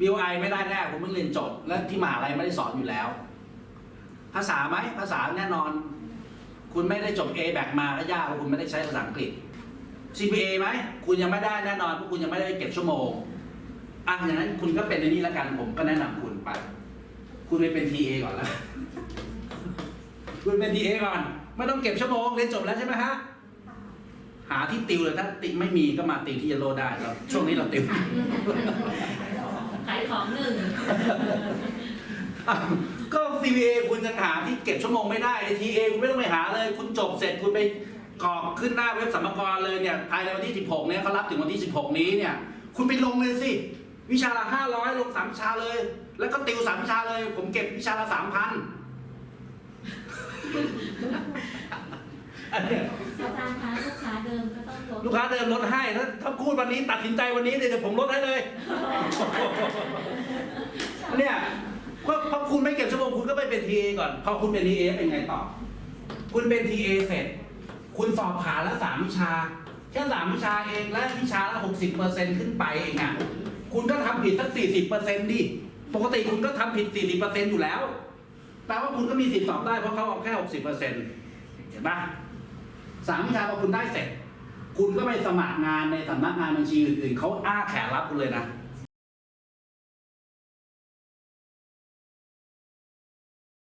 BOI ไอไม่ได้แน่ผมเพิ่งเรียนจบ และที่มหาลัยไม่ได้สอนอยู่แล้ว ภาษาไหมภาษาแน่นอน คุณไม่ได้จบ A แบกมาก็ยากเพราะคุณไม่ได้ใช้ภาษาอังกฤษ CPA ไหมคุณยังไม่ได้แน่นอนเพราะคุณยังไม่ได้เก็บชั่วโมงอะอย่างนั้นคุณก็เป็นในนี้แล้วกันผมก็แนะนำคุณไป คุณไปเป็น TA ก่อนแล้วคุณเป็น TA ก่อน ไม่ต้องเก็บชั่วโมงเรียนจบแล้วใช่ไหมฮะหาที่ติวเลยถ้าติไม่มีก็มาติวที่ยโลได้เราช่วงนี้เราติว ขายของหนึ่งอ้าวก็ CVA คุณจะหาที่เก็บชั่วโมงไม่ได้ TA คุณไม่ต้องไปหาเลย คุณจบเสร็จคุณไปกรอกขึ้นหน้าเว็บสัมภาระเลยเนี่ยภายในวันที่ 16 เนี่ยเขารับถึงวันที่ 16 นี้เนี่ย คุณไปลงเลยสิ วิชาละ 500 ลงสามวิชาเลย แล้วก็ติวสามวิชาเลย ผมเก็บวิชาละ 3,000อันเนี้ยอาจารย์คะลูกค้าเดิมก็ต้องลดลูกค้าเดิมลดให้ถ้าถ้าพูดวันนี้ตัดสินใจวันนี้เดี๋ยวผมลดให้เลย เนี่ยพอพอคุณไม่เก็บชั่วโมงคุณก็ไปเป็น TA ก่อน พอคุณเป็น TA เป็นไงต่อ คุณเป็น TA เสร็จ คุณสอบผ่านแล้วสามวิชา แค่สามวิชาเองและวิชาละหกสิบเปอร์เซ็นต์ขึ้นไปเองอะ คุณก็ทำผิดสักสี่สิบเปอร์เซ็นต์ดิ ปกติคุณก็ทำผิดสี่สิบเปอร์เซ็นต์อยู่แล้ว แปลว่าคุณก็มีสิทธิ์สอบได้เพราะเขาเอาแค่หกสิบเปอร์เซ็นต์เห็นปะสามวิชาพอคุณได้เสร็จ คุณก็ไปสมัครงานในสำนักงานบัญชีอื่นๆเขาอ้าแขนรับคุณเลยนะ